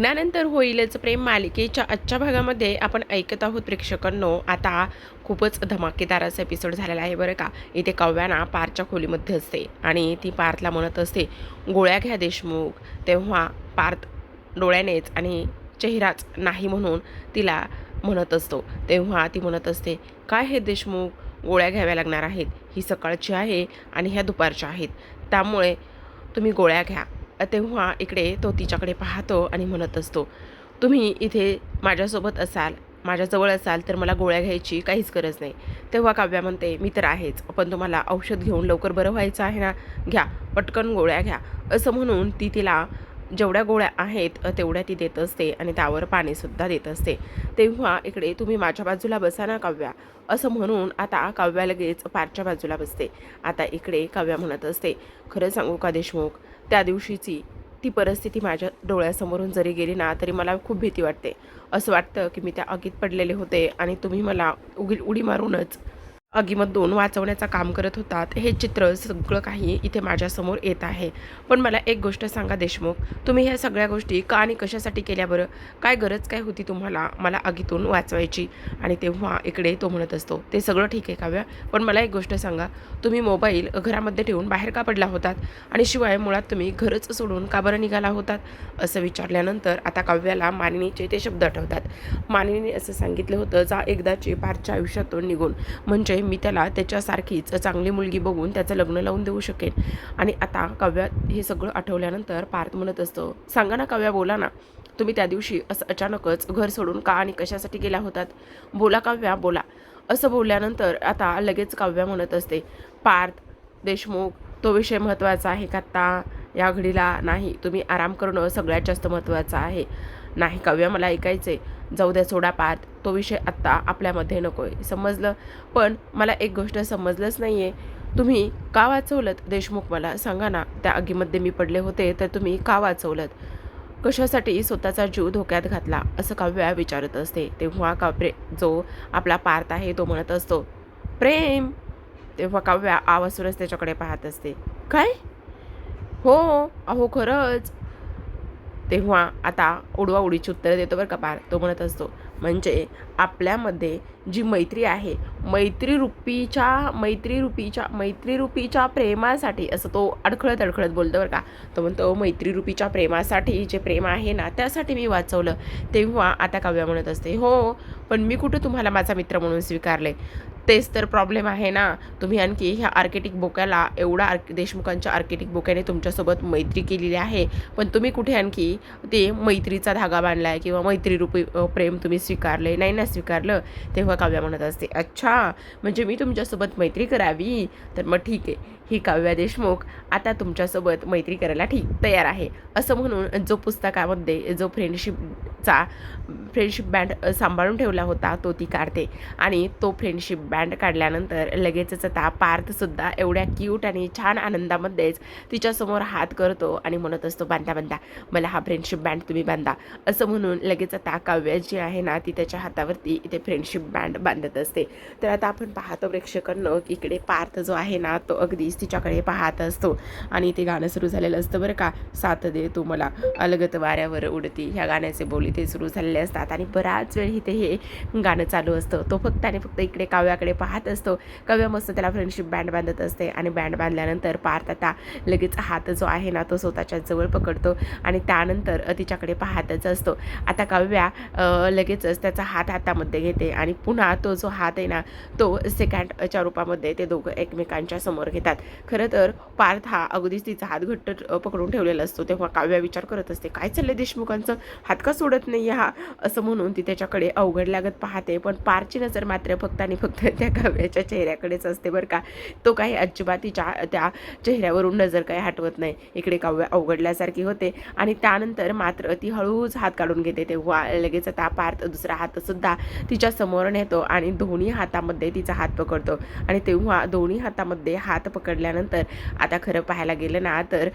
लग्नानंतर होईलच प्रेम मालिकेच्या आजच्या भागामध्ये आपण ऐकत आहोत प्रेक्षकांनो. आता खूपच धमाकेदार असा एपिसोड झालेला आहे बरं का. इथे कव्याना पारच्या खोलीमध्ये असते आणि ती पार्थला म्हणत असते गोळ्या घ्या देशमुख. तेव्हा पार्थ डोळ्यानेच आणि चेहराच नाही म्हणून तिला म्हणत असतो. तेव्हा ती म्हणत असते काय हे देशमुख? गोळ्या घ्याव्या लागणार आहेत. ही सकाळची आहे आणि ह्या दुपारच्या आहेत. त्यामुळे तुम्ही गोळ्या घ्या. तेव्हा इकडे तो तिच्याकडे पाहतो आणि म्हणत असतो तुम्ही इथे माझ्यासोबत असाल माझ्याजवळ असाल तर मला गोळ्या घ्यायची काहीच गरज नाही. तेव्हा काव्या म्हणते मी तर आहेच पण तुम्हाला औषध घेऊन लवकर बरं व्हायचं आहे ना? घ्या पटकन गोळ्या घ्या. असं म्हणून ती तिला जेवढ्या गोळ्या आहेत तेवढ्या ती देत असते आणि त्यावर पाणीसुद्धा देत असते. तेव्हा इकडे तुम्ही माझ्या बाजूला बसा ना काव्या. असं म्हणून आता काव्या लगेच पारच्या बाजूला बसते. आता इकडे काव्या म्हणत असते खरं सांगू का देशमुख त्या दिवशीची ती परिस्थिती माझ्या डोळ्यासमोरून जरी गेली ना तरी मला खूप भीती वाटते. असं वाटतं की मी त्या आगीत पडलेले होते आणि तुम्ही मला उगी उडी मारूनच आगीमधून वाचवण्याचं काम करत होतात. हे चित्र सगळं काही इथे माझ्यासमोर येत आहे. पण मला एक गोष्ट सांगा देशमुख तुम्ही ह्या सगळ्या गोष्टी का आणि कशासाठी केल्या बरं? काय गरज काय होती तुम्हाला मला आगीतून वाचवायची? आणि तेव्हा इकडे तो म्हणत असतो ते सगळं ठीक आहे काव्या पण मला एक गोष्ट सांगा. तुम्ही मोबाईल घरामध्ये ठेवून बाहेर का पडला होतात? आणि शिवाय मुळात तुम्ही घरच सोडून का बरं निघाला होतात? असं विचारल्यानंतर आता काव्याला मानिनीचे ते शब्द आठवतात. मानिनीने असं सांगितलं होतं जा एकदाची पारच्या आयुष्यातून निघून. म्हणजे मी त्याला त्याच्यासारखीच चांगली मुलगी बघून त्याचं लग्न लावून देऊ शकेन. आणि आता काव्या हे सगळं आठवल्यानंतर पार्थ म्हणत असतो सांगा ना काव्या बोला ना. तुम्ही त्या दिवशी असं अचानकच घर सोडून का आणि कशासाठी गेला होतात? बोला काव्या बोला. असं बोलल्यानंतर आता लगेच काव्या म्हणत असते पार्थ देशमुख तो विषय महत्त्वाचा आहे का आत्ता? या घडीला नाही तुम्ही आराम करणं सगळ्यात जास्त महत्त्वाचं आहे. नाही काव्या मला ऐकायचं आहे जाऊ द्या सोडा पार्थ तो विषय आत्ता आपल्यामध्ये नको आहे समजलं? पण मला एक गोष्ट समजलंच नाही आहे तुम्ही का वाचवलत? देशमुख मला सांगा ना. त्या आगीमध्ये मी पडले होते तर तुम्ही का वाचवलत? कशासाठी स्वतःचा जीव धोक्यात घातला? असं काव्या विचारत असते. तेव्हा काव्रे जो आपला पार्थ आहे तो म्हणत असतो प्रेम. तेव्हा काव्या आवासूनच त्याच्याकडे पाहत असते. काय? हो अहो खरंच. तेव्हा आता उडवा उडीची उत्तरं देतो बरं का पार तो म्हणत असतो म्हणजे आपल्यामध्ये जी मैत्री आहे मैत्री रूपीच्या मैत्री रूपीच्या मैत्री रूपीच्या प्रेमासाठी असं तो अडखळत अडखळत बोलतो बरं का. तो म्हणतो मैत्री रूपीच्या प्रेमासाठी जे प्रेम आहे ना त्यासाठी मी वाचवलं. तेव्हा आता काव्या म्हणत असते हो पण मी कुठं तुम्हाला माझा मित्र म्हणून स्वीकारले? तेच तर प्रॉब्लेम आहे ना. तुम्ही आणखी ह्या आर्किटिक बोक्याला एवढा आर्क देशमुखांच्या आर्किटिक बोक्याने तुमच्यासोबत मैत्री केलेली आहे. पण तुम्ही कुठे आणखी ते मैत्रीचा धागा बांधला आहे किंवा मैत्रीरूपी प्रेम तुम्ही स्वीकारले? नाही ना स्वीकारलं. तेव्हा काव्या म्हणत असते. अच्छा म्हणजे मी तुमच्यासोबत मैत्री करावी? तर मग ठीक आहे. ही काव्या देशमुख आता तुमच्यासोबत मैत्री करायला ठीक तयार आहे. असं म्हणून जो पुस्तकामध्ये जो फ्रेंडशिपचा फ्रेंडशिप बँड सांभाळून ठेवला होता तो ती काढते. आणि तो फ्रेंडशिप बँड काढल्यानंतर लगेचच आता पार्थसुद्धा एवढ्या क्यूट आणि छान आनंदामध्येच तिच्यासमोर हात करतो आणि म्हणत असतो बांधा बांधा मला हा फ्रेंडशिप बँड तुम्ही बांधा. असं म्हणून लगेच आता काव्या जी आहे ना ती त्याच्या हातावरती इथे फ्रेंडशिप बँड बांधत असते. तर आता आपण पाहतो प्रेक्षकांना की इकडे पार्थ जो आहे ना तो अगदीच तिच्याकडे पाहत असतो. आणि ते गाणं सुरू झालेलं असतं बरं का. साथ दे तू मला. अलगत वाऱ्यावर उडती. ह्या गाण्याचे बोली ते सुरू झालेले असतात. आणि बराच वेळ इथे हे गाणं चालू असतं. तो फक्त आणि फक्त इकडे काव्याकडे पाहत असतो. काव्या मस्त त्याला फ्रेंडशिप बँड बांधत असते. आणि बँड बांधल्यानंतर पार्थ आता लगेच हात जो आहे ना तो स्वतःच्या जवळ पकडतो. आणि त्यानंतर तिच्याकडे पाहतच असतो. आता काव्या लगेचच त्याचा हात हातामध्ये घेते. आणि पुन्हा तो जो हात आहे ना तो सेकंडच्या रूपामध्ये ते दोघं एकमेकांच्या समोर घेतात. खरं तर पार्थ हा अगदीच तिचा हात घट्ट पकडून ठेवलेला असतो. तेव्हा काव्या विचार करत असते काय चाललंय देशमुखांचं? हात का सोडत नाही हा? असं म्हणून ती त्याच्याकडे अवघड लागत पाहते. पण पारची नजर मात्र फक्त आणि फक्त त्या काव्याच्या चेहऱ्याकडेच असते बरं का. तो काही अजिबात तिच्या त्या चेहऱ्यावरून नजर काही हटवत नाही. इकडे काव्य अवघडल्यासारखी होते आणि त्यानंतर मात्र ती हळूच हात काढून घेते. तेव्हा लगेच आता पार्थ दुसरा हातसुद्धा तिच्या समोर नेतो आणि दोन्ही हातामध्ये तिचा हात पकडतो. आणि तेव्हा दोन्ही हातामध्ये हात पकड पडल्यानंतर आता खरं पाहायला गेलं ना तर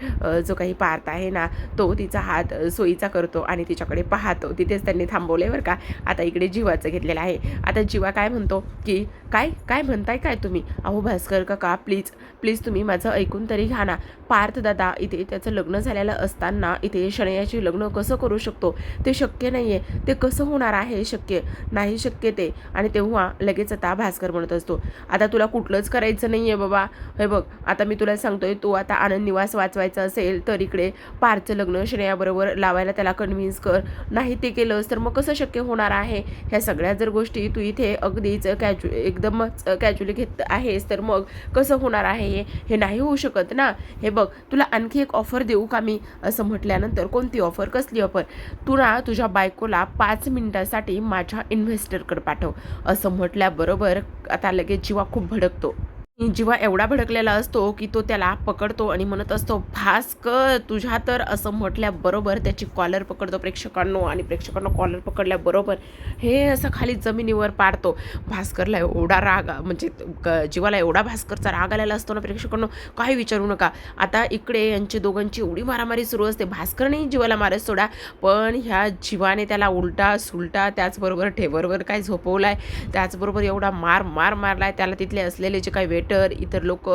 जो काही पार्थ आहे ना तो तिचा हात सोयीचा करतो आणि तिच्याकडे पाहतो. तिथेच त्यांनी थांबवले बरं का. आता इकडे जीवाचं घेतलेलं आहे. आता जीवा काय म्हणतो की काय काय म्हणताय काय तुम्ही? अहो भास्कर काका प्लीज प्लीज तुम्ही माझं ऐकून तरी घ्या ना. पार्थ दादा इथे त्याचं लग्न झालेलं असताना इथे शनयाची लग्न कसं करू शकतो? ते शक्य नाही आहे ते कसं होणार आहे शक्य? नाही शक्य ते. आणि तेव्हा लगेच आता भास्कर म्हणत असतो आता तुला कुठलंच करायचं नाही आहे बाबा. हे बघ आता मी तुला सांगतोय तू आता आनंद निवास वाचवायचा असेल तर इकडे पारचं लग्न श्रेयाबरोबर लावायला त्याला कन्व्हिन्स कर. नाही ते केलंस तर मग कसं शक्य होणार आहे? ह्या सगळ्या जर गोष्टी तू इथे अगदीच कॅजु एकदमच कॅज्युअली घेत आहेस तर मग कसं होणार आहे हे? हे नाही होऊ शकत ना. हे बघ तुला आणखी एक ऑफर देऊ का मी? असं म्हटल्यानंतर कोणती ऑफर कसली ऑफर तू ना तुझ्या बायकोला पाच मिनिटासाठी माझ्या इन्व्हेस्टरकडे पाठव. असं म्हटल्याबरोबर आता लगेच जीवा खूप भडकतो. जीवा एवढा भडकलेला असतो की तो त्याला पकडतो आणि म्हणत असतो भास्कर तुझ्या तर असं म्हटल्याबरोबर त्याची कॉलर पकडतो प्रेक्षकांनो आणि प्रेक्षकांना कॉलर पकडल्याबरोबर हे असं खाली जमिनीवर पाडतो. भास्करला एवढा राग म्हणजे क- जीवाला एवढा भास्करचा राग आलेला असतो ना प्रेक्षकांनो काही विचारू नका. आता इकडे यांची दोघांची एवढी मारामारी सुरू असते. भास्करने जीवाला मारत सोडा पण ह्या जीवाने त्याला उलटा सुलटा त्याचबरोबर ठेवरवर काय झोपवलाय त्याचबरोबर एवढा मार मार मारलाय त्याला तिथले असलेले जे काही वेट वेटर इतर लोक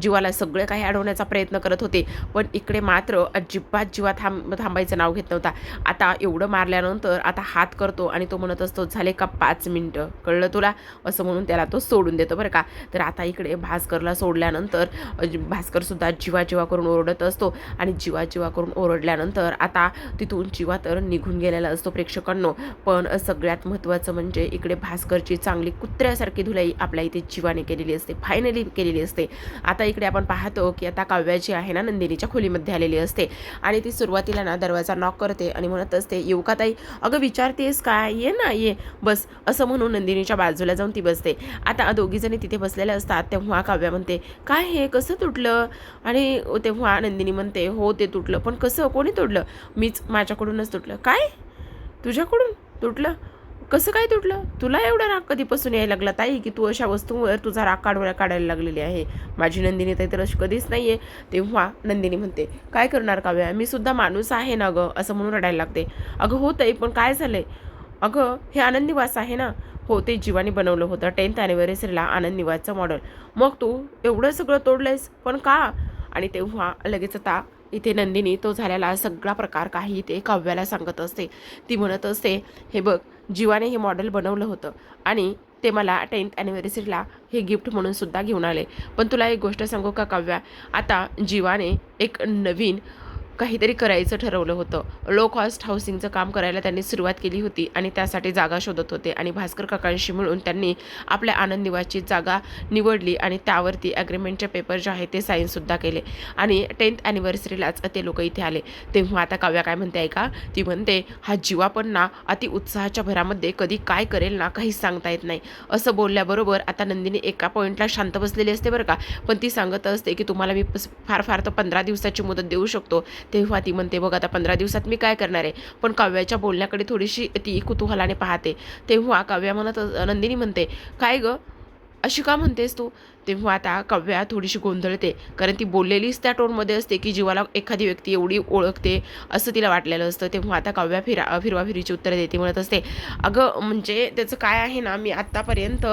जीवाला सगळं काही अडवण्याचा प्रयत्न करत होते. पण इकडे मात्र अजिबात जीवा थांब थांबायचं नाव घेत नव्हता. आता एवढं मारल्यानंतर आता हात करतो आणि तो म्हणत असतो झाले का पाच मिनटं? कळलं तुला? असं म्हणून त्याला तो सोडून देतो बरं का. तर आता इकडे भास्करला सोडल्यानंतर भास्करसुद्धा जीवा जीवा करून ओरडत असतो आणि जीवा जीवा करून ओरडल्यानंतर आता तिथून जीवा तर निघून गेलेला असतो प्रेक्षकांनो. पण सगळ्यात महत्त्वाचं म्हणजे इकडे भास्करची चांगली कुत्र्यासारखी धुलाई आपल्या इथे जीवाने केलेली असते. फायनली केलेली असते. आता इकडे आपण पाहतो की आता काव्याची आहे ना नंदिनीच्या खोलीमध्ये आलेली असते. आणि ती सुरुवातीला ना दरवाजा नॉक करते आणि म्हणत असते येऊ का ताई अगं विचारतेस काय? ये ना ये बस. असं म्हणून नंदिनीच्या बाजूला जाऊन ती बसते. आता दोघीजणी तिथे बसलेल्या असतात तेव्हा काव्या म्हणते काय हे? कसं तुटलं? आणि तेव्हा नंदिनी म्हणते हो ते तुटलं. पण कसं? कोणी तोडलं? मीच. माझ्याकडूनच तुटलं. काय? तुझ्याकडून तुटलं? कसं काय तुटलं? तुला एवढा राग कधीपासून यायला लागला ताई की तू अशा वस्तूंवर तुझा राग काढवायला काढायला लागलेली आहे? माझी नंदिनी ताई तर अशी कधीच नाही आहे तेव्हा नंदिनी म्हणते काय करणार काव्या? मी सुद्धा माणूस आहे ना गं? असं म्हणून रडायला लागते. अगं हो ताई पण काय झालं आहे अगं हे आनंद निवास आहे ना? हो ते जीवाने बनवलं होतं. टेन्थ ॲनिव्हर्सरीला आनंद निवासचं मॉडेल. मग तू एवढं सगळं तोडलंयस? पण का? आणि तेव्हा लगेच आता इथे नंदिनी तो झालेला सगळा प्रकार काही ते काव्याला सांगत असते. ती म्हणत असते हे बघ जीवाने हे मॉडेल बनवलं होतं. आणि ते मला टेन्थ ॲनिव्हर्सरीला हे गिफ्ट म्हणून सुद्धा घेऊन आले. पण तुला एक गोष्ट सांगू का काव्या? आता जीवाने एक नवीन काहीतरी करायचं ठरवलं होतं. लो कॉस्ट हाऊसिंगचं काम करायला त्यांनी सुरुवात केली होती आणि त्यासाठी जागा शोधत होते आणि भास्कर काकांशी मिळून त्यांनी आपल्या आनंद निवासची जागा निवडली आणि त्यावरती ॲग्रीमेंटचे पेपर जे आहे ते साईनसुद्धा केले. आणि टेन्थ ॲनिव्हर्सरीलाच ते लोक इथे आले. तेव्हा आता काव्या काय म्हणते ऐका ती म्हणते हा जीवा पण ना अति उत्साहाच्या भरामध्ये कधी काय करेल ना काहीच सांगता येत नाही. असं बोलल्याबरोबर आता नंदिनी एका पॉईंटला शांत बसलेली असते बरं का. पण ती सांगत असते की तुम्हाला मी फार फार तर पंधरा दिवसाची मुदत देऊ शकतो. तेव्हा ती म्हणते बघ आता पंधरा दिवसात मी काय करणार आहे? पण काव्याच्या बोलण्याकडे थोडीशी ती कुतूहलाने पाहते. तेव्हा काव्या म्हणत नंदिनी म्हणते काय गं? अशी का म्हणतेस तू? तेव्हा आता काव्या थोडीशी गोंधळते. कारण ती बोललेलीच त्या टोनमध्ये असते की जीवाला एखादी व्यक्ती एवढी ओळखते असं तिला वाटलेलं असतं. तेव्हा आता काव्या फिरा फिरवाफिरीची उत्तरं देते म्हणत असते. अगं म्हणजे त्याचं काय आहे ना मी आत्तापर्यंत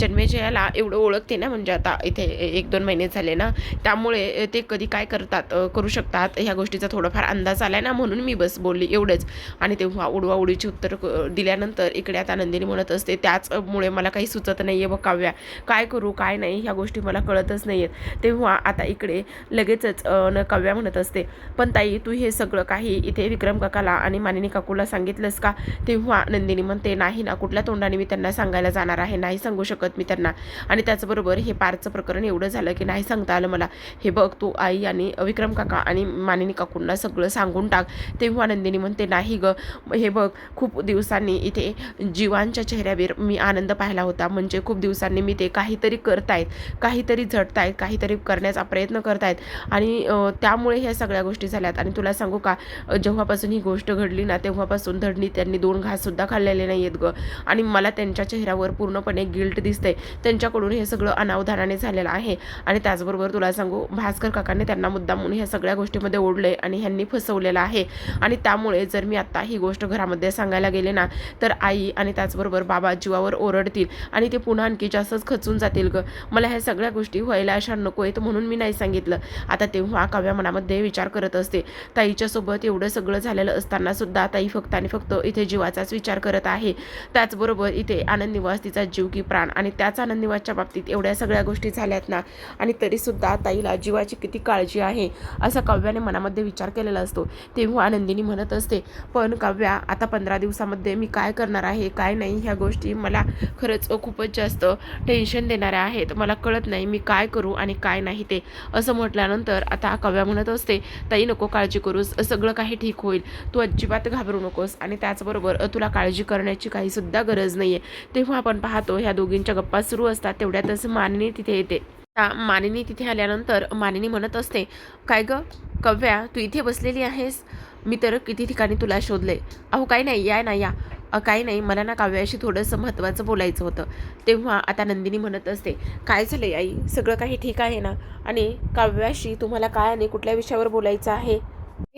जन्मेजयाला एवढं ओळखते ना म्हणजे आता इथे एक दोन महिने झाले ना त्यामुळे ते कधी काय करतात करू शकतात ह्या गोष्टीचा थोडाफार अंदाज आला ना म्हणून मी बस बोलली एवढंच. आणि तेव्हा उडवा उडीची उत्तर दिल्यानंतर इकडे आता नंदिनी म्हणत असते त्याचमुळे मला काही सुचत नाही आहे बघ काव्या काय करू काय नाही ह्या गोष्टी मला कळतच नाही आहेत तेव्हा आता इकडे लगेचच न काव्या म्हणत असते पण ताई तू हे सगळं काही इथे विक्रम काकाला आणि मानिनी काकूला सांगितलंस का? तेव्हा नंदिनी म्हणते नाही ना कुठल्या तोंडाने मी त्यांना सांगायला जाणार आहे नाही सांगू शकत मी त्यांना. आणि त्याचबरोबर हे पारचं प्रकरण एवढं झालं की नाही सांगता आलं मला. हे बघ तू आई आणि विक्रम काका आणि मानिनी काकूंना सगळं सांगून टाक. तेव्हा नंदिनी म्हणते नाही ग हे बघ खूप दिवसांनी इथे जीवांच्या चेहऱ्यावर मी आनंद पाहिला होता. म्हणजे खूप दिवसांनी मी ते काहीतरी करतायत काहीतरी झटतायत काहीतरी करण्याचा प्रयत्न करतायत आणि त्यामुळे ह्या सगळ्या गोष्टी झाल्यात. आणि तुला सांगू का जेव्हापासून ही गोष्ट घडली ना तेव्हापासून धडणी त्यांनी दोन घाससुद्धा खाल्लेले नाही आहेत ग. आणि मला त्यांच्या चेहऱ्यावर पूर्णपणे गिल्ट दिसते त्यांच्याकडून हे सगळं अनावधानाने झालेलं आहे. आणि त्याचबरोबर तुला सांगू भास्कर काकांनी त्यांना मुद्दाम म्हणून ह्या सगळ्या गोष्टीमध्ये ओढले आणि ह्यांनी फसवलेलं आहे. आणि त्यामुळे जर मी आत्ता ही गोष्ट घरामध्ये सांगायला गेले ना तर आई आणि त्याचबरोबर बाबा जीवावर ओरडतील आणि ते पुन्हा आणखी जास्तच खचून जातील ग. मला ह्या सगळ्या गोष्टी व्हायला अशा नको आहेत म्हणून मी नाही सांगितलं. आता तेव्हा काव्या मनामध्ये विचार करत असते. ताईच्यासोबत एवढं सगळं झालेलं असताना सुद्धा ताई फक्त आणि फक्त इथे जीवाचाच विचार करत आहे. त्याचबरोबर इथे आनंद निवास तिचा जीव की प्राण आणि त्याच आनंद निवासच्या बाबतीत एवढ्या सगळ्या गोष्टी झाल्यात ना. आणि तरीसुद्धा ताईला जीवाची किती काळजी आहे असा काव्याने मनामध्ये विचार केलेला असतो. तेव्हा आनंदिनी म्हणत असते पण काव्या आता पंधरा दिवसामध्ये मी काय करणार आहे काय नाही ह्या गोष्टी मला खरंच खूपच जास्त टेन्शन देणाऱ्या आहेत. मला कळत नाही मी काय करू आणि काय नाही ते. असं म्हटल्यानंतर आता काव्या म्हणत असते ताई नको काळजी करूस. सगळं काही ठीक होईल. तू अजिबात घाबरू नकोस आणि त्याचबरोबर तुला काळजी करण्याची काहीसुद्धा गरज नाही आहे तेव्हा आपण पाहतो ह्या दोघींच्या गप्पा सुरू असतात. तेवढ्यातच मानिनी तिथे येते. आता मानिनी तिथे आल्यानंतर मानिनी म्हणत असते काय ग? कव्या तू इथे बसलेली आहेस? मी तर किती ठिकाणी तुला शोधले अहो काही नाही. या ना या. काही नाही. मला ना काव्याशी थोडंसं महत्त्वाचं बोलायचं होतं. तेव्हा आता नंदिनी म्हणत असते काय झालं आई? सगळं काही ठीक आहे ना? आणि काव्याशी तुम्हाला काय आणि कुठल्या विषयावर बोलायचं आहे?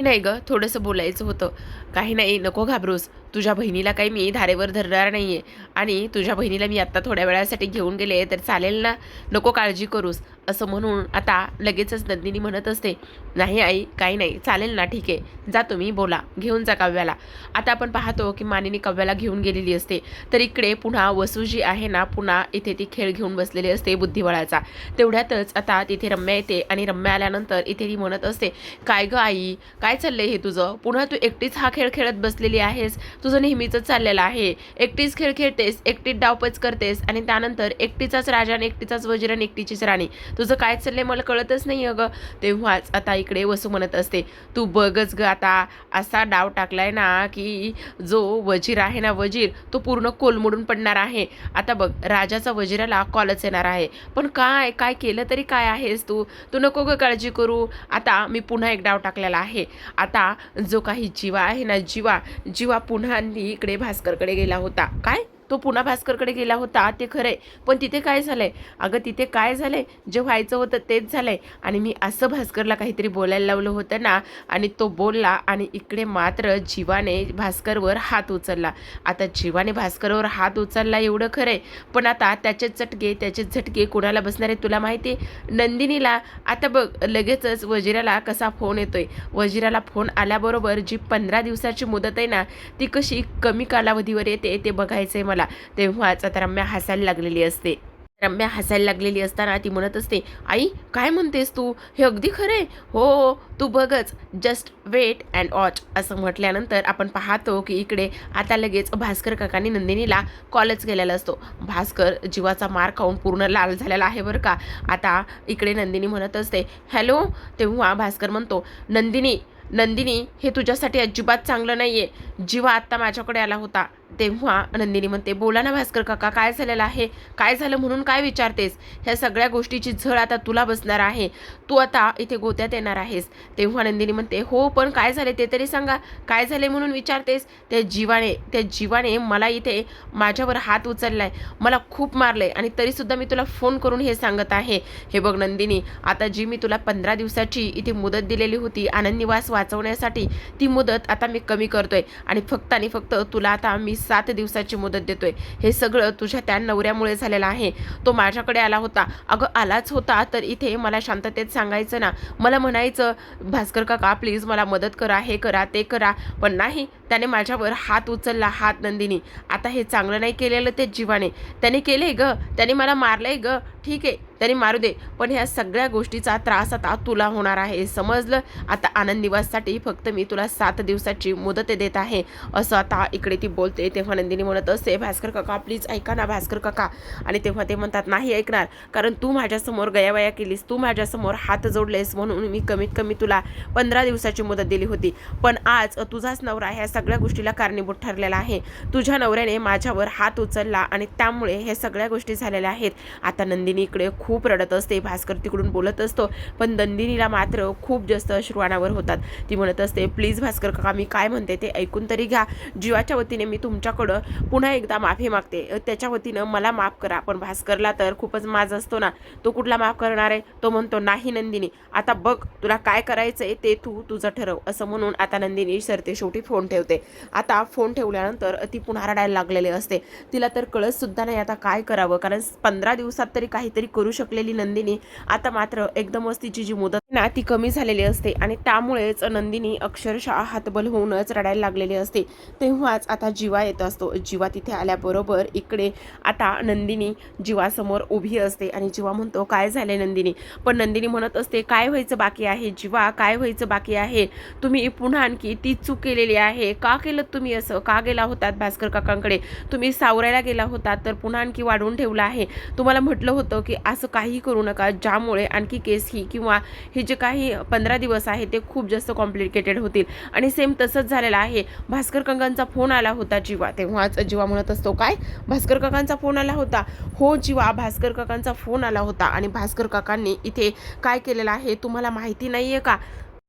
नाही ग. थोडंसं बोलायचं होतं. काही नाही. नको घाबरूस. तुझ्या बहिणीला काही मी धारेवर धरणार नाही आहे आणि तुझ्या बहिणीला मी आत्ता थोड्या वेळासाठी घेऊन गेले तर चालेल ना? नको काळजी करूस. असं म्हणून आता लगेचच नंदिनी म्हणत असते नाही आई काही नाही. चालेल ना ठीक आहे. जा तुम्ही बोला. घेऊन जा काव्याला. आता आपण पाहतो की मानिनी काव्याला घेऊन गेलेली असते. तर इकडे पुन्हा वसू जी आहे ना पुन्हा इथे ती खेळ घेऊन बसलेली असते बुद्धिबळाचा. तेवढ्यातच आता तिथे रम्या येते आणि रम्या आल्यानंतर इथे ती म्हणत असते काय गं आई? काय चाललंय हे तुझं? पुन्हा तू एकटीच हा खेळ खेळत बसलेली आहेस? तुझं नेहमीच चाललेलं आहे. एकटीच खेळ खेळतेस एकटीच डावपच करतेस आणि त्यानंतर एकटीचाच राजा आणि एकटीचाच वजीर आणि एकटीचीच राणी. तुझं काय चाललंय मला कळतच नाही अगं. तेव्हाच आता इकडे वसू म्हणत असते. तू बघच ग आता असा डाव टाकलाय ना की जो वजीर आहे ना वजीर तो पूर्ण कोलमडून पडणार आहे. आता बघ राजाचा वजिराला कॉलच येणार आहे. पण काय काय केलं तरी काय आहेस तू? तू नको ग काळजी करू. आता मी पुन्हा एक डाव टाकलेला आहे. आता जो काही जीवा आहे ना जीवा जीवा पुन्हा इकडे भास्करकडे गेला होता. काय? तो पुन्हा भास्करकडे गेला होता. ते खरंय. पण तिथे काय झालंय? अगं तिथे काय झालंय? जे व्हायचं होतं तेच झालंय. आणि मी असं भास्करला काहीतरी बोलायला लावलं होतं ना आणि तो बोलला आणि इकडे मात्र जीवाने भास्करवर हात उचलला. आता जीवाने भास्करवर हात उचलला एवढं खरंय. पण आता त्याचे चटके त्याचे झटके कुणाला बसणार आहे तुला माहिती? आहे नंदिनीला. आता बघ लगेचच वजिराला कसा फोन येतोय. वजिराला फोन आल्याबरोबर जी पंधरा दिवसाची मुदत आहे ना ती कशी कमी कालावधीवर येते ते बघायचंय मला. तेव्हाच आता रम्या हसायला लागलेली असते. रम्या हसायला लागलेली असताना ती म्हणत असते आई काय म्हणतेस तू? हे अगदी खरंय हो हो तू बघच. जस्ट वेट अँड वॉच असं म्हटल्यानंतर आपण पाहतो की इकडे आता लगेच भास्कर काकांनी नंदिनीला कॉलच केलेला असतो. भास्कर जीवाचा मार खाऊन पूर्ण लाल झालेला आहे बरं का? आता इकडे नंदिनी म्हणत असते हॅलो? तेव्हा भास्कर म्हणतो नंदिनी नंदिनी हे तुझ्यासाठी अजिबात चांगलं नाही आहे जीवा आत्ता माझ्याकडे आला होता. तेव्हा नंदिनी म्हणते बोला ना भास्कर काका काय झालेलं आहे? काय झालं म्हणून काय विचारतेस? ह्या सगळ्या गोष्टीची झळ आता तुला बसणार आहे. तू आता इथे गोत्यात येणार आहेस. तेव्हा नंदिनी म्हणते हो पण काय झाले ते तरी सांगा. काय झाले म्हणून विचारतेस? त्या जीवाने त्या जीवाने मला इथे माझ्यावर हात उचललाय. मला खूप मारलंय आणि तरीसुद्धा मी तुला फोन करून हे सांगत आहे. हे बघ नंदिनी आता जी मी तुला पंधरा दिवसाची इथे मुदत दिलेली होती आनंद निवास वाचवण्यासाठी ती मुदत आता मी कमी करतोय. आणि फक्त आणि फक्त तुला आता मी सात दिवसाची मुदत देतोय. हे सगळं तुझ्या त्या नवऱ्यामुळे झालेलं आहे. तो माझ्याकडे आला होता. अगं आलाच होता तर इथे मला शांततेत सांगायचं ना. मला म्हणायचं भास्कर काका प्लीज मला मदत करा हे करा ते करा. पण नाही त्याने माझ्यावर हात उचलला हात नंदिनी. आता हे चांगलं नाही केलेलं ते जीवाने. त्याने केले ग. त्याने मला मारलंय ग. ठीक आहे. त्याने मारू दे. पण ह्या सगळ्या गोष्टीचा त्रास आता तुला होणार आहे. समजलं? आता आनंद निवाससाठी फक्त मी तुला सात दिवसाची मुदत देत आहे. असं आता इकडे ती बोलते. तेव्हा नंदिनी म्हणत असते भास्कर काका प्लीज ऐका ना भास्कर काका. आणि तेव्हा ते म्हणतात नाही ऐकणार. कारण तू माझ्यासमोर गयावया केलीस. तू माझ्यासमोर हात जोडलेस म्हणून मी कमीत कमी तुला पंधरा दिवसाची मुदत दिली होती. पण आज तुझाच नवरा ह्या सगळ्या गोष्टीला कारणीभूत ठरलेला आहे. तुझ्या नवऱ्याने माझ्यावर हात उचलला आणि त्यामुळे हे सगळ्या गोष्टी झालेल्या आहेत. आता नंदिनी इकडे खूप रडत असते भास्कर तिकडून बोलत असतो पण नंदिनीला मात्र खूप जास्त अश्रुवानावर होतात. ती म्हणत असते प्लीज भास्कर काका मी काय म्हणते ते ऐकून तरी घ्या. जीवाच्या वतीने मी तुमच्याकडं पुन्हा एकदा माफी मागते. त्याच्या वतीनं मला माफ करा पण भास्करला तर खूपच माज असतो ना. तो कुठला माफ करणार आहे? तो म्हणतो नाही नंदिनी आता बघ तुला काय करायचं आहे ते तू तुझं ठरव. असं म्हणून आता नंदिनी सरते शेवटी फोन ठेवते. आता फोन ठेवल्यानंतर ती पुन्हा रडायला लागलेली असते. तिला तर कळतसुद्धा नाही आता काय करावं कारण पंधरा दिवसात तरी काहीतरी करू शकलेली नंदिनी आता मात्र एकदमच तिची जी मुदत आहे ना ती कमी झालेली असते. आणि त्यामुळेच नंदिनी अक्षरशः हातबल होऊनच रडायला लागलेली असते. तेव्हाच आता जीवा येत असतो. जीवा तिथे आल्याबरोबर इकडे आता नंदिनी जीवासमोर उभी असते आणि जीवा म्हणतो काय झाले नंदिनी? पण नंदिनी म्हणत असते काय व्हायचं बाकी आहे? जीवा काय व्हायचं बाकी आहे? तुम्ही पुन्हा आणखी ती चूक केलेली आहे. का केलं तुम्ही असं? का गेला होतात भास्कर काकांकडे? तुम्ही सावरायला गेला होता तर पुन्हा आणखी वाढवून ठेवलं आहे. तुम्हाला म्हटलं होतं की असं काही करू नका. ज्यामुळे आणखी केस ही किंवा हे जे काही पंधरा दिवस आहे ते खूप जास्त कॉम्प्लिकेटेड होतील. आणि सेम तसंच झालेलं आहे. भास्कर काकांचा फोन आला होता जीवा तेव्हाच जीवा म्हणत असतो काय? भास्कर काकांचा फोन आला होता? हो जीवा भास्कर काकांचा फोन आला होता. आणि भास्कर काकांनी इथे काय केलेलं आहे? तुम्हाला माहिती नाही आहे का?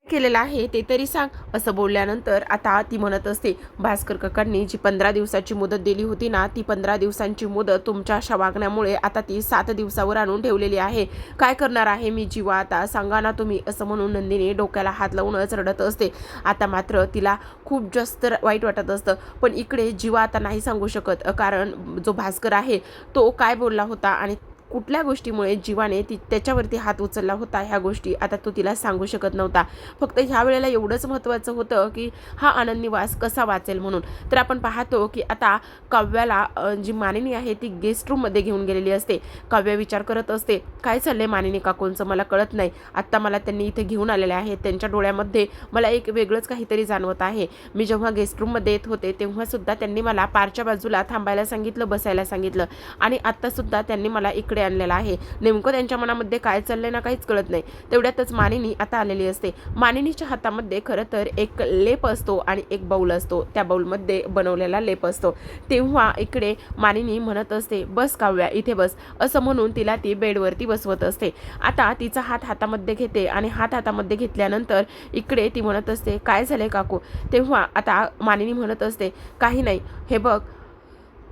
केलेलं आहे ते तरी सांग. असं बोलल्यानंतर आता ती म्हणत असते भास्कर काकांनी जी पंधरा दिवसाची मुदत दिली होती ना ती पंधरा दिवसांची मुदत तुमच्या अशा वागण्यामुळे आता ती सात दिवसावर आणून ठेवलेली आहे. काय करणार आहे मी जीवा? आता सांगा ना तुम्ही असं म्हणून नंदिनी डोक्याला हात लावूनच रडत असते. आता मात्र तिला खूप जास्त वाईट वाटत असतं. पण इकडे जीवा आता नाही सांगू शकत कारण जो भास्कर आहे तो काय बोलला होता आणि कुठल्या गोष्टीमुळे जीवाने ती त्याच्यावरती हात उचलला होता ह्या गोष्टी? आता तो तिला सांगू शकत नव्हता. फक्त ह्या वेळेला एवढंच महत्त्वाचं होतं की हा आनंद निवास कसा वाचेल म्हणून. तर आपण पाहतो की आता काव्याला जी मानिनी आहे ती गेस्ट रूममध्ये घेऊन गेलेली असते. काव्य विचार करत असते काय चाललंय मानिनी काकूंचं? मला कळत नाही. आत्ता मला त्यांनी इथे घेऊन आलेले आहे त्यांच्या डोळ्यामध्ये मला एक वेगळंच काहीतरी जाणवत आहे. मी जेव्हा गेस्ट रूममध्ये येत होते तेव्हासुद्धा त्यांनी मला पारच्या बाजूला थांबायला सांगितलं बसायला सांगितलं. आणि आत्तासुद्धा त्यांनी मला इकडे आणलेलं आहे. नेमकं त्यांच्या मनामध्ये काय चाललंय ना काहीच कळत नाही. तेवढ्यातच मानिनी आता आलेली असते. मानिनीच्या हातामध्ये खरं तर एक लेप असतो आणि एक बाऊल असतो. त्या बाऊलमध्ये बनवलेला लेप असतो. तेव्हा इकडे मानिनी म्हणत असते बस काव्या इथे बस. असं म्हणून तिला ती बेडवरती बसवत असते. आता तिचा हात हातामध्ये घेते आणि हात हातामध्ये घेतल्यानंतर इकडे ती म्हणत असते काय झाले काकू? तेव्हा आता मानिनी म्हणत असते काही नाही. हे बघ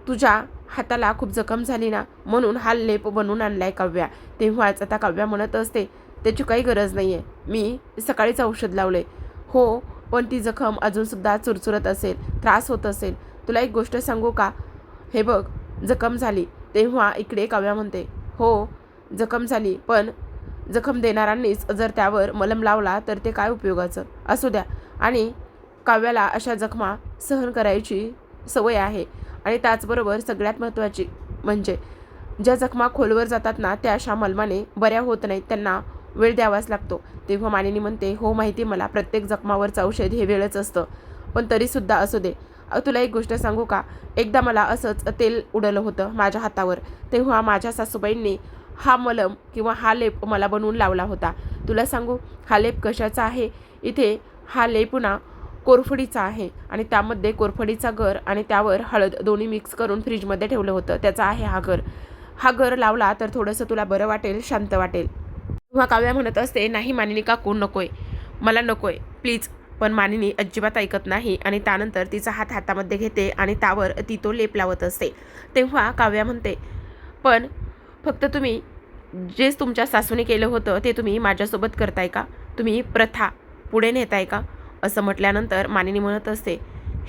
तुझ्या हाताला खूप जखम झाली ना म्हणून हा लेप बनवून आणलाय काव्या. तेव्हाच आता काव्या म्हणत असते त्याची काही गरज नाही आहे मी सकाळीच औषध लावले हो पण ती जखम अजूनसुद्धा चुरचुरत असेल त्रास होत असेल. तुला एक गोष्ट सांगू का? हे बघ जखम झाली तेव्हा इकडे काव्या म्हणते हो जखम झाली पण जखम देणाऱ्यांनीच जर त्यावर मलम लावला तर ते काय उपयोगाचं? असू द्या. आणि काव्याला अशा जखमा सहन करायची सवय आहे. आणि त्याचबरोबर सगळ्यात महत्त्वाची म्हणजे ज्या जखमा खोलवर जातात ना त्या अशा मलमाने बऱ्या होत नाहीत त्यांना वेळ द्यावाच लागतो. तेव्हा मानिनी म्हणते हो माहिती मला प्रत्येक जखमावरचं औषध हे वेळच असतं पण तरीसुद्धा असू दे. तुला एक गोष्ट सांगू का? एकदा मला असंच तेल उडलं होतं माझ्या हातावर. तेव्हा माझ्या सासूबाईंनी हा मलम किंवा हा लेप मला बनवून लावला होता. तुला सांगू हा लेप कशाचा आहे? इथे हा लेप ना कोरफडीचा आहे आणि त्यामध्ये कोरफडीचा गर आणि त्यावर हळद दोन्ही मिक्स करून फ्रीजमध्ये ठेवलं होतं. त्याचा आहे हा गर हा गर लावला तर थोडंसं तुला बरं वाटेल शांत वाटेल. तेव्हा काव्या म्हणत असते नाही मानिनी काकू नकोय. मला नकोय. प्लीज. पण मानिनी अजिबात ऐकत नाही आणि त्यानंतर तिचा हात हातामध्ये घेते आणि त्यावर ती तो लेप लावत असते. तेव्हा काव्या म्हणते पण फक्त तुम्ही जेच तुमच्या सासूने केलं होतं ते तुम्ही माझ्यासोबत करताय का? तुम्ही प्रथा पुढे नेताय का? असं म्हटल्यानंतर मानिनी म्हणत असते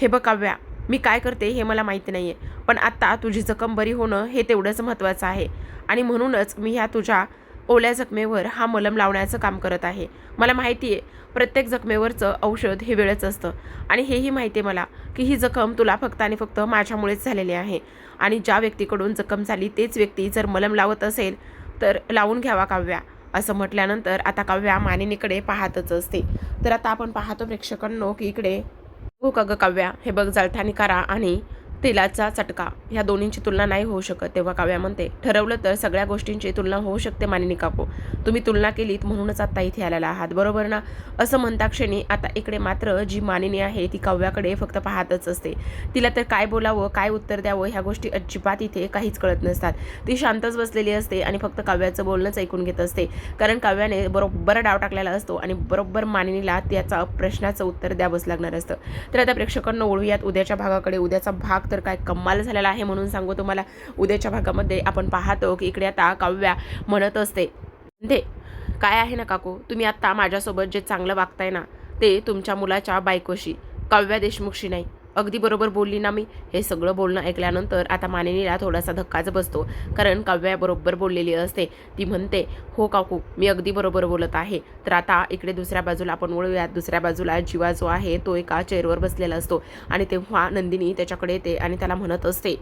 हे बघ काव्या मी काय करते हे मला माहिती नाही आहे पण आत्ता तुझी जखम बरी होणं हे तेवढंच महत्त्वाचं आहे आणि म्हणूनच मी ह्या तुझ्या ओल्या जखमेवर हा मलम लावण्याचं काम करत आहे. मला माहिती आहे प्रत्येक जखमेवरचं औषध हे वेळच असतं आणि हेही माहिती आहे मला की ही जखम तुला फक्त आणि फक्त माझ्यामुळेच झालेली आहे आणि ज्या व्यक्तीकडून जखम झाली तेच व्यक्ती जर मलम लावत असेल तर लावून घ्यावा काव्या. असं म्हटल्यानंतर आता काव्या मानिनीकडे पाहतच असते. तर आता आपण पाहतो प्रेक्षकांनो की इकडे हो का ग काव्या हे बघ जळथाणी करा आणि तेलाचा चटका. ह्या दोन्हींची तुलना नाही होऊ शकत तेव्हा काव्या म्हणते. ठरवलं तर सगळ्या गोष्टींची तुलना होऊ शकते मानिनी काकू. तुम्ही तुलना केलीत म्हणूनच आता इथे आलेला आहात बरोबर ना? असं म्हणता क्षणी आता इकडे मात्र जी मानिनी आहे ती काव्याकडे फक्त पाहतच असते. तिला तर काय बोलावं काय उत्तर द्यावं ह्या गोष्टी अजिबात इथे काहीच कळत नसतात. ती शांतच बसलेली असते आणि फक्त काव्याचं बोलणंच ऐकून घेत असते. कारण काव्याने बरोबर डाव टाकलेला असतो आणि बरोबर मानिनीला त्याचा प्रश्नाचं उत्तर द्यावंच लागणार असतं. तर आता प्रेक्षकांना ओळूयात उद्याच्या भागाकडे. उद्याचा भाग तर काय कम्माल झालेला आहे म्हणून सांगू तुम्हाला. उद्याच्या भागामध्ये आपण पाहतो की इकडे आता काव्या म्हणत असते. दे काय आहे ना काकू? तुम्ही आत्ता माझ्यासोबत जे चांगलं वागताय ना ते तुमच्या मुलाच्या बायकोशी काव्या देशमुखशी नाही. अगदी बरोबर बोलली ना मी. हे सगळं बोलणं ऐकल्यानंतर आता मानिनीला थोडासा धक्काच बसतो. कारण काव्याबरोबर बोललेली असते. ती म्हणते हो काकू मी अगदी बरोबर बोलत आहे. तर आता इकडे दुसऱ्या बाजूला आपण वळूयात. दुसऱ्या बाजूला जीवा जो आहे तो एका चेअरवर बसलेला असतो. आणि तेव्हा नंदिनी त्याच्याकडे येते आणि त्याला म्हणत असते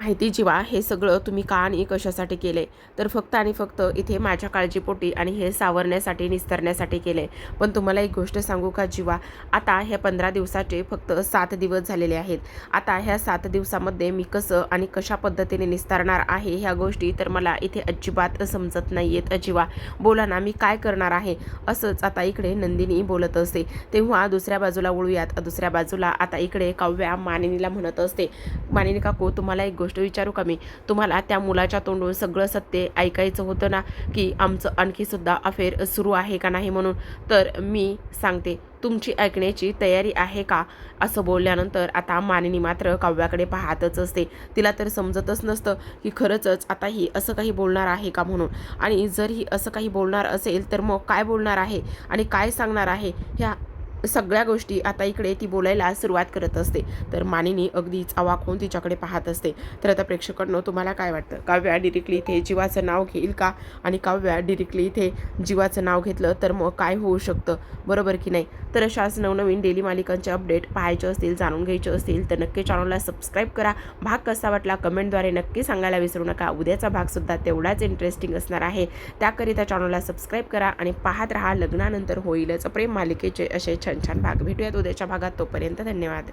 माहिती जीवा हे सगळं तुम्ही का आणि कशासाठी केले? तर फक्त आणि फक्त इथे माझ्या काळजीपोटी आणि हे सावरण्यासाठी निस्तरण्यासाठी केले. पण तुम्हाला एक गोष्ट सांगू का जीवा? आता ह्या पंधरा दिवसाचे फक्त सात दिवस झालेले आहेत. आता ह्या सात दिवसामध्ये मी कसं आणि कशा पद्धतीने निस्तारणार आहे ह्या गोष्टी तर मला इथे अजिबात समजत नाही आहेत अजिवा बोला ना मी काय करणार आहे? असंच आता इकडे नंदिनी बोलत असते. तेव्हा दुसऱ्या बाजूला वळूयात. दुसऱ्या बाजूला आता इकडे काव्या मानिनीला म्हणत असते. मानिनी काकू तुम्हाला एक गोष्ट विचारू का मी? तुम्हाला त्या मुलाच्या तोंडून सगळं सत्य ऐकायचं होतं ना की आमचं आणखी सुद्धा अफेअर सुरू आहे का नाही म्हणून? तर मी सांगते तुमची ऐकण्याची तयारी आहे का? असं बोलल्यानंतर आता मानिनी मात्र काव्याकडे पाहतच असते. तिला तर समजतच नसतं की खरंच आता ही असं काही बोलणार आहे का म्हणून? आणि जर ही असं काही बोलणार असेल तर मग काय बोलणार आहे? आणि काय सांगणार आहे? ह्या सगळ्या गोष्टी आता इकडे ती बोलायला सुरुवात करत असते. तर मानिनी अगदीच आवाक होऊन तिच्याकडे पाहत असते. तर आता प्रेक्षकांनो तुम्हाला काय वाटतं? काव्या डिरेक्टली इथे जीवाचं नाव घेईल का? आणि काव्या डिरेक्टली इथे जीवाचं नाव घेतलं तर मग काय होऊ शकतं? बरोबर की नाही? तर अशाच नवनवीन डेली मालिकांचे अपडेट पाहायचे असतील जाणून घ्यायचे असतील तर नक्की चॅनलला सबस्क्राईब करा. भाग कसा वाटला कमेंटद्वारे नक्की सांगायला विसरू नका. उद्याचा भागसुद्धा तेवढाच इंटरेस्टिंग असणार आहे. त्याकरिता चॅनलला सबस्क्राईब करा आणि पाहत राहा. लग्नानंतर होईलच प्रेम मालिकेचे असे छान छान भाग भेटूयात. उद्याच्या भागात तोपर्यंत धन्यवाद.